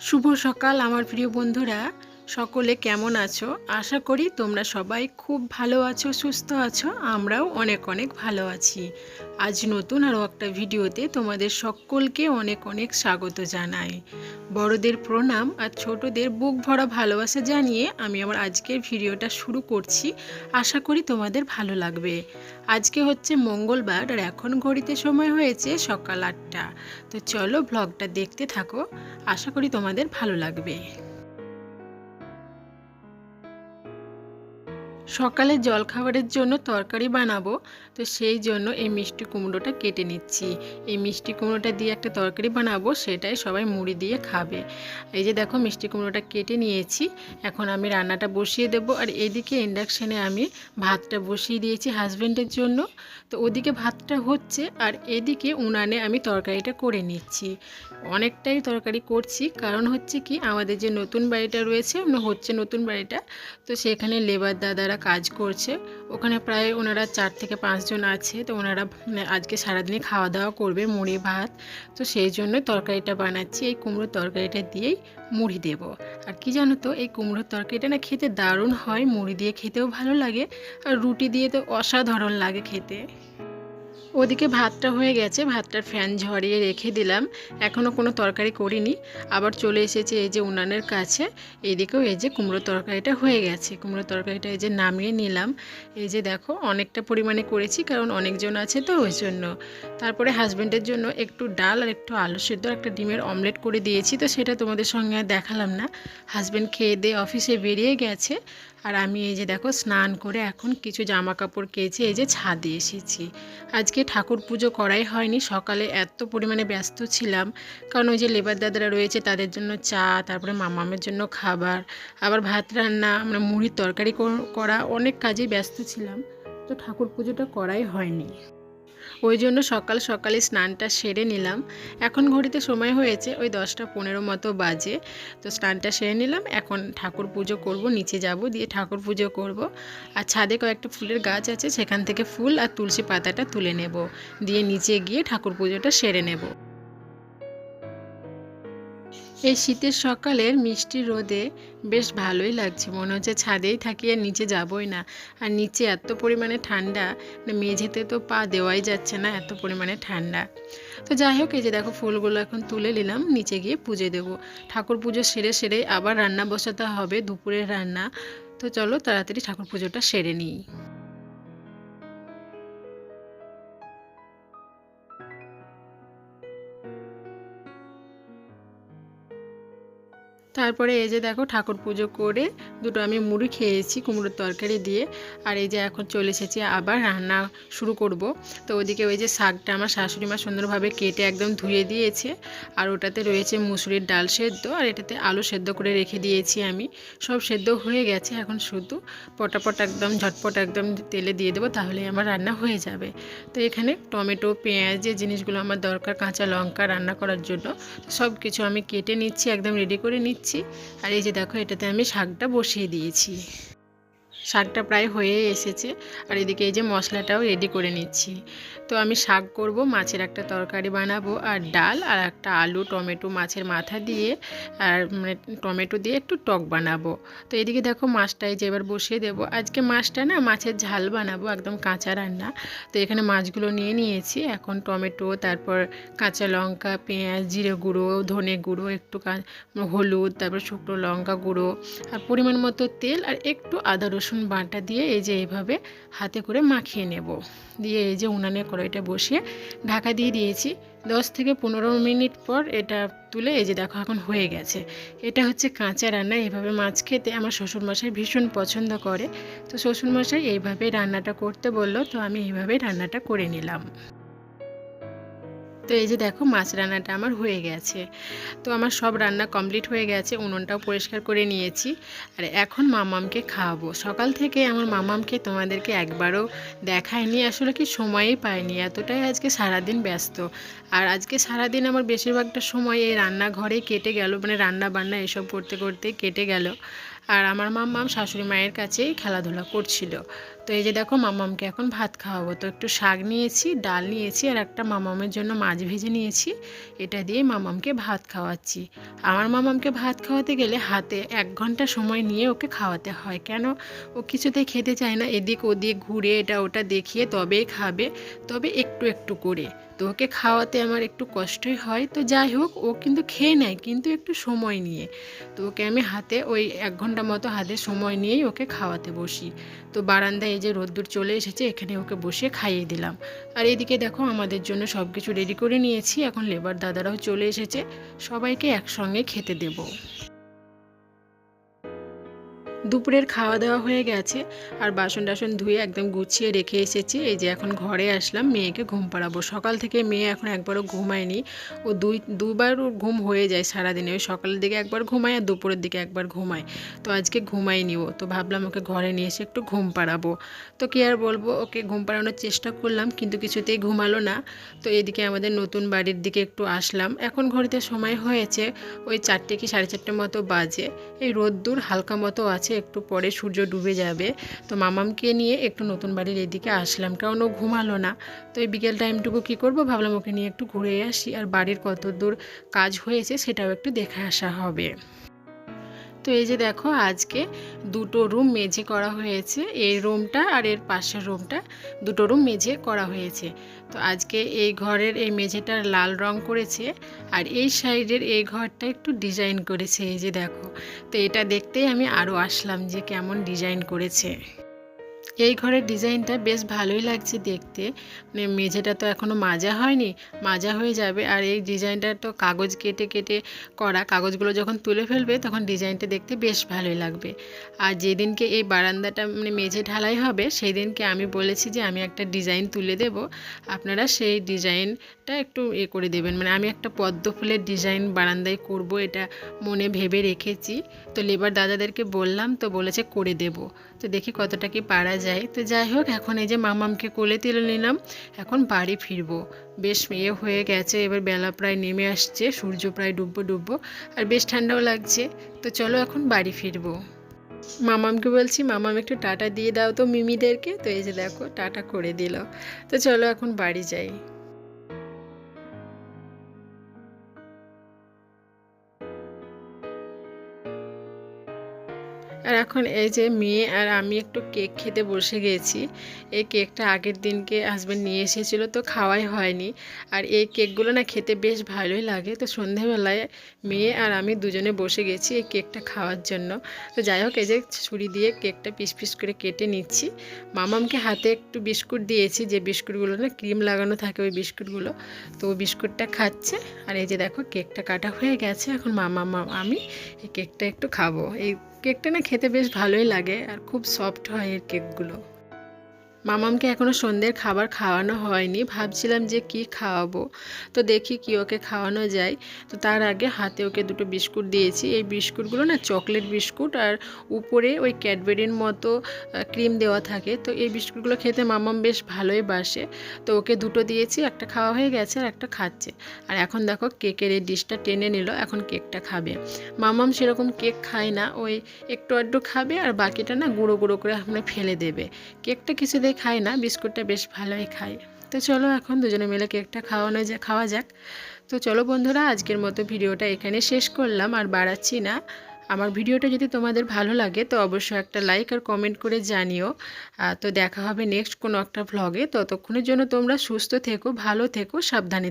শুভ সকাল আমার প্রিয় বন্ধুরা। সকলে কেমন আছো? আশা করি তোমরা সবাই খুব ভালো আছো, সুস্থ আছো, আমরাও অনেক অনেক ভালো আছি। আজ নতুন আরও একটা ভিডিওতে তোমাদের সকলকে অনেক অনেক স্বাগত জানাই। বড়দের প্রণাম আর ছোটদের বুক ভরা ভালোবাসা জানিয়ে আমি আমার আজকের ভিডিওটা শুরু করছি। আশা করি তোমাদের ভালো লাগবে। আজকে হচ্ছে মঙ্গলবার আর এখন ঘড়িতে সময় হয়েছে সকাল আটটা। তো চলো ব্লগটা দেখতে থাকো। আশা করি তোমাদের ভালো লাগবে। সকালে জলখাবারের জন্য তরকারি বানাবো, তো সেই জন্য এই মিষ্টি কুমড়োটা কেটে নিচ্ছি। এই মিষ্টি কুমড়োটা দিয়ে একটা তরকারি বানাবো, সেটাই সবাই মুড়ি দিয়ে খাবে। এই যে দেখো মিষ্টি কুমড়োটা কেটে নিয়েছি, এখন আমি রান্নাটা বসিয়ে দেবো। আর এদিকে ইন্ডাকশানে আমি ভাতটা বসিয়ে দিয়েছি হাজব্যান্ডের জন্য। তো ওদিকে ভাতটা হচ্ছে, আর এদিকে উনানে আমি তরকারিটা করে নিচ্ছি। অনেকটাই তরকারি করছি, কারণ হচ্ছে কি, আমাদের যে নতুন বাড়িটা রয়েছে মানে হচ্ছে নতুন বাড়িটা, তো সেখানে লেবার দাদারা কাজ করছে। ওখানে প্রায় ওনারা চার থেকে পাঁচজন আছে। তো ওনারা আজকে সারাদিনে খাওয়া দাওয়া করবে, মুড়ি, ভাত। তো সেই জন্য তরকারিটা বানাচ্ছি। এই কুমড়োর তরকারিটা দিয়েই মুড়ি দেব। আর কি জানো তো, এই কুমড়োর তরকারিটা না খেতে দারুণ হয়। মুড়ি দিয়ে খেতেও ভালো লাগে। আর রুটি দিয়ে তো অসাধারণ লাগে খেতে। ওদিকে ভাতটা হয়ে গেছে, ভাতটার ফ্যান ঝরিয়ে রেখে দিলাম। এখনও কোনো তরকারি করিনি। আবার চলে এসেছে এই যে উনানের কাছে। এদিকেও এই যে কুমড়ো তরকারিটা হয়ে গেছে। কুমড়ো তরকারিটা এই যে নামিয়ে নিলাম। এই যে দেখো, অনেকটা পরিমাণে করেছি, কারণ অনেকজন আছে তো ওই জন্য। তারপরে হাজব্যান্ডের জন্য একটু ডাল আর একটু আলু সেদ্ধ একটা ডিমের অমলেট করে দিয়েছি, তো সেটা তোমাদের সঙ্গে আর দেখালাম না। হাজব্যান্ড খেয়ে দিয়ে অফিসে বেরিয়ে গেছে। আর আমি এই যে দেখো, স্নান করে এখন কিছু জামা কাপড় কেচে এই যে ছাদে এসেছি। আজকে ঠাকুর পুজো করাই হয়নি। সকালে এত পরিমাণে ব্যস্ত ছিলাম। কারণ ওই যে লেবার দাদারা রয়েছে, তাদের জন্য চা, তারপরে মামামের জন্য খাবার, আবার ভাত রান্না, আমরা মুড়ির তরকারি কর- অনেক কাজেই ব্যস্ত ছিলাম। তো ঠাকুর পুজোটা করাই হয়নি। ওই জন্য সকাল সকালে স্নানটা সেরে নিলাম। এখন ঘড়িতে সময় হয়েছে ওই দশটা পনেরো মতো বাজে। তো স্নানটা সেরে নিলাম, এখন ঠাকুর পুজো করব, নিচে যাব, দিয়ে ঠাকুর পুজো করব। আর ছাদে কয়েকটা ফুলের গাছ আছে, সেখান থেকে ফুল আর তুলসী পাতাটা তুলে নেব। দিয়ে নিচে গিয়ে ঠাকুর পুজোটা সেরে নেব। এই শীতের সকালের মিষ্টি রোদে বেশ ভালোই লাগছে। মনে হচ্ছে ছাদেই থাকি আর নিচে যাবই না। আর নিচে এত পরিমাণে ঠান্ডা মানে মেঝেতে তো পা দেওয়াই যাচ্ছে না এত পরিমাণে ঠান্ডা। তো যাই হোক, এই যে দেখো ফুলগুলো এখন তুলে নিলাম, নিচে গিয়ে পুজো দেবো। ঠাকুর পুজো সেরে সেরে আবার রান্না বসাতে হবে, দুপুরের রান্না। তো চলো তাড়াতাড়ি ঠাকুর পুজোটা সেরে নিই। তারপরে এই যে দেখো ঠাকুর পুজো করে দুটো আমি মুড়ি খেয়েছি কুমড়োর তরকারি দিয়ে। আর এই যে এখন চলে এসেছি আবার রান্না শুরু করব। তো ওইদিকে ওই যে শাকটা আমার শাশুড়ি মা সুন্দরভাবে কেটে একদম ধুয়ে দিয়েছে। আর ওটাতে রয়েছে মুসুরির ডাল সেদ্ধ। আর এটাতে আলু সেদ্ধ করে রেখে দিয়েছি আমি। সব সেদ্ধ হয়ে গেছে এখন শুধু। পটাপট একদম, ঝটপট একদম তেলে দিয়ে দেবো তাহলে আমার রান্না হয়ে যাবে। তো এখানে টমেটো, পেঁয়াজ, যে জিনিসগুলো আমার দরকার, কাঁচা লঙ্কা রান্না করার জন্য সব কিছু আমি কেটে নিচ্ছি, একদম রেডি করে নিচ্ছি। আর এই যে দেখো এটাতে আমি শাকটা বসিয়ে দিয়েছি। শাকটা প্রায় হয়ে এসেছে। আর এদিকে এই যে মশলাটাও রেডি করে নিচ্ছি। তো আমি শাক করব, মাছের একটা তরকারি বানাবো, আর ডাল, আর একটা আলু, টমেটো মাছের মাথা দিয়ে, আর মানে টমেটো দিয়ে একটু টক বানাবো। তো এদিকে দেখো মাছটাই যে এবার বসিয়ে দেবো। আজকে মাছটা না মাছের ঝাল বানাবো, একদম কাঁচা রান্না। তো এখানে মাছগুলো নিয়ে নিয়েছি। এখন টমেটো, তারপর কাঁচা লঙ্কা, পেঁয়াজ, জিরে গুঁড়ো, ধনে গুঁড়ো, একটু হলুদ, তারপর শুকনো লঙ্কা গুঁড়ো, আর পরিমাণ মতো তেল, আর একটু আদা রসুন বাটা দিয়ে এই যে এইভাবে হাতে করে মাখিয়ে নেব। দিয়ে এই যে উনানে কড়াইটা বসিয়ে ঢাকা দিয়ে দিয়েছি। দশ থেকে পনেরো মিনিট পর এটা তুলে এই যে দেখো এখন হয়ে গেছে। এটা হচ্ছে কাঁচা রান্না এইভাবে মাছ খেতে আমার শ্বশুরমশাই ভীষণ পছন্দ করে। তো শ্বশুরমশাই এইভাবে রান্নাটা করতে বলল, তো আমি এইভাবে রান্নাটা করে নিলাম। তো এই যে দেখো মাছ রান্নাটা আমার হয়ে গেছে। তো আমার সব রান্না কমপ্লিট হয়ে গেছে, উনুনটাও পরিষ্কার করে নিয়েছি। আর এখন মামামকে খাওয়াবো। সকাল থেকে আমার মামামকে তোমাদেরকে একবারও দেখায়নি, আসলে কি সময়ই পায়নি এতটাই আজকে সারাদিন ব্যস্ত। আর আজকে সারাদিন আমার বেশিরভাগটা সময় এই রান্নাঘরেই কেটে গেল মানে রান্না বান্না এসব করতে করতে কেটে গেল। আর আমার মাম্মাম শাশুড়ি মায়ের কাছেই খেলাধুলা করছিল। তো এই যে দেখো মামামকে এখন ভাত খাওয়াবো। তো একটু শাক নিয়েছি, ডাল নিয়েছি আর একটা মামামের জন্য মাছ ভেজে নিয়েছি। এটা দিয়ে মামামকে ভাত খাওয়াচ্ছি। আমার মামামকে ভাত খাওয়াতে গেলে হাতে এক ঘণ্টা সময় নিয়ে ওকে খাওয়াতে হয়। কেন? ও কিছুতেই খেতে চায় না। এদিক ওদিক ঘুরে এটা ওটা দেখিয়ে তবেই খাবে, তবে একটু একটু করে। তো ওকে খাওয়াতে আমার একটু কষ্টই হয়। তো যাই হোক, ও কিন্তু খেয়ে নেয়, কিন্তু একটু সময় নিয়ে। তো ওকে আমি হাতে ওই এক ঘণ্টা মতো হাতে সময় নিয়েই ওকে খাওয়াতে বসি। তো বারান্দায় এই যে রোদ্দুর চলে এসেছে, এখানে ওকে বসে খাইয়ে দিলাম। আর এদিকে দেখো আমাদের জন্য সব কিছু রেডি করে নিয়েছি। এখন লেবার দাদারাও চলে এসেছে। সবাইকে একসঙ্গে খেতে দেবো। দুপুরের খাওয়া দাওয়া হয়ে গেছে আর বাসন টাসন ধুয়ে একদম গুছিয়ে রেখে এসেছি। এই যে এখন ঘরে আসলাম, মেয়েকে ঘুম পাড়াবো। সকাল থেকে মেয়ে এখন একবারও ঘুমায়নি। ও দুই, দুবার ঘুম হয়ে যায় সারাদিনে। ওই সকালের দিকে একবার ঘুমায় আর দুপুরের দিকে একবার ঘুমায়। তো আজকে ঘুমায়নি ও। তো ভাবলাম ওকে ঘরে নিয়ে এসে একটু ঘুম পাড়াবো। তো কি আর বলব, ওকে ঘুম পাড়ানোর চেষ্টা করলাম কিন্তু কিছুতেই ঘুমালো না। তো এদিকে আমাদের নতুন বাড়ির দিকে একটু আসলাম। এখন ঘড়িতে সময় হয়েছে, ওই চারটে কি সাড়ে চারটে মতো বাজে। এই রোদ্দুর হালকা মতো আছে একটু পরে সূর্য ডুবে যাবে। তো মামামকে নিয়ে একটু নতুন বাড়ির এদিকে আসলাম, কারণ ও ঘুমালো না। তো এই বিকেল টাইমটুকু কী করব? ভাবলাম ওকে নিয়ে একটু ঘুরে আসি। আর বাড়ির কত দূর কাজ হয়েছে সেটাও একটু দেখে আসা হবে। তো এই যে দেখো, আজকে দুটো রুম মেঝে করা হয়েছে। এই রুমটা আর এর পাশের রুমটা দুটো রুম মেঝে করা হয়েছে। তো আজকে এই ঘরের এই মেঝেটার লাল রং করেছে আর এই সাইডের এই ঘরটা একটু ডিজাইন করেছে। এই যে দেখো, তো এটা দেখতেই আমি আরও আসলাম যে কেমন ডিজাইন করেছে। এই ঘরের ডিজাইনটা বেশ ভালোই লাগছে দেখতে। মানে মেঝেটা তো এখনও মাজা হয়নি, মাজা হয়ে যাবে। আর এই ডিজাইনটা তো কাগজ কেটে কেটে করা, কাগজগুলো যখন তুলে ফেলবে তখন ডিজাইনটা দেখতে বেশ ভালোই লাগবে। আর যেদিনকে এই বারান্দাটা মানে মেঝে ঢালাই হবে সেই দিনকে আমি বলেছি যে আমি একটা ডিজাইন তুলে দেব। আপনারা সেই ডিজাইনটা একটু এ করে দেবেন। মানে আমি একটা পদ্ম ফুলের ডিজাইন বারান্দায় করব, এটা মনে ভেবে রেখেছি। তো লেবার দাদাদেরকে বললাম, তো বলেছে করে দেব। তো দেখি কতটা কি পারা যায়। তো যাই হোক, এখন এই যে মামামকে কোলে তুলে নিলাম। এখন বাড়ি ফিরবো। বেশ ইয়ে হয়ে গেছে, এবার বেলা প্রায় নেমে আসছে, সূর্য প্রায় ডুববো ডুববো, আর বেশ ঠান্ডাও লাগছে। তো চলো এখন বাড়ি ফিরবো। মামামকে বলছি, মামাম, একটু টাটা দিয়ে দাও তো মিমিদেরকে। তো এই যে দেখো, টাটা করে দিল। তো চলো এখন বাড়ি যাই। আর এখন এই যে মেয়ে আর আমি একটু কেক খেতে বসে গেছি। এই কেকটা আগের দিনকে হাজব্যান্ড নিয়ে এসেছিল তো খাওয়াই হয়নি। আর এই কেকগুলো না খেতে বেশ ভালোই লাগে। তো সন্ধেবেলায় মেয়ে আর আমি দুজনে বসে গেছি এই কেকটা খাওয়ার জন্য। তো যাই হোক, এই যে ছুরি দিয়ে কেকটা পিস পিস করে কেটে নিচ্ছি। মামামকে হাতে একটু বিস্কুট দিয়েছি। যে বিস্কুটগুলো না ক্রিম লাগানো থাকে ওই বিস্কুটগুলো। তো ওই বিস্কুটটা খাচ্ছে। আর এই যে দেখো, কেকটা কাটা হয়ে গেছে। এখন মামা আমি এই কেকটা একটু খাব। এই কেকটা না খেতে বেশ ভালোই লাগে আর খুব সফট হয় এর কেকগুলো। মামামকে এখনও সন্ধ্যের খাবার খাওয়ানো হয়নি, ভাবছিলাম যে কি খাওয়াবো। তো দেখি কি ওকে খাওয়ানো যায়। তো তার আগে হাতে ওকে দুটো বিস্কুট দিয়েছি। এই বিস্কুটগুলো না চকলেট বিস্কুট আর উপরে ওই ক্যাডবেরির মতো ক্রিম দেওয়া থাকে। তো এই বিস্কুটগুলো খেতে মামাম বেশ ভালোই বাসে। তো ওকে দুটো দিয়েছি, একটা খাওয়া হয়ে গেছে আর একটা খাচ্ছে। আর এখন দেখো কেকের এই ডিশটা টেনে নিল, এখন কেকটা খাবে। মামাম সেরকম কেক খায় না, ওই একটু আধটু খাবে আর বাকিটা না গুঁড়ো গুঁড়ো করে আমরা ফেলে দেবে। কেকটা কিছু দিয়ে খায় না, বিস্কুটটা বেশ ভালোই খায়। তো চলো এখন দুজনে মিলে কেকটা খাওয়ানো যা খাওয়া যাক। তো চলো বন্ধুরা, আজকের মতো ভিডিওটা এখানে শেষ করলাম, আর বাড়াচ্ছি না। আমার ভিডিওটা যদি তোমাদের ভালো লাগে, তো অবশ্যই একটা লাইক আর কমেন্ট করে জানিও। তো দেখা হবে নেক্সট কোনো একটা ভ্লগে ততক্ষণের জন্য তোমরা সুস্থ থেকো, ভালো থেকো, সাবধানে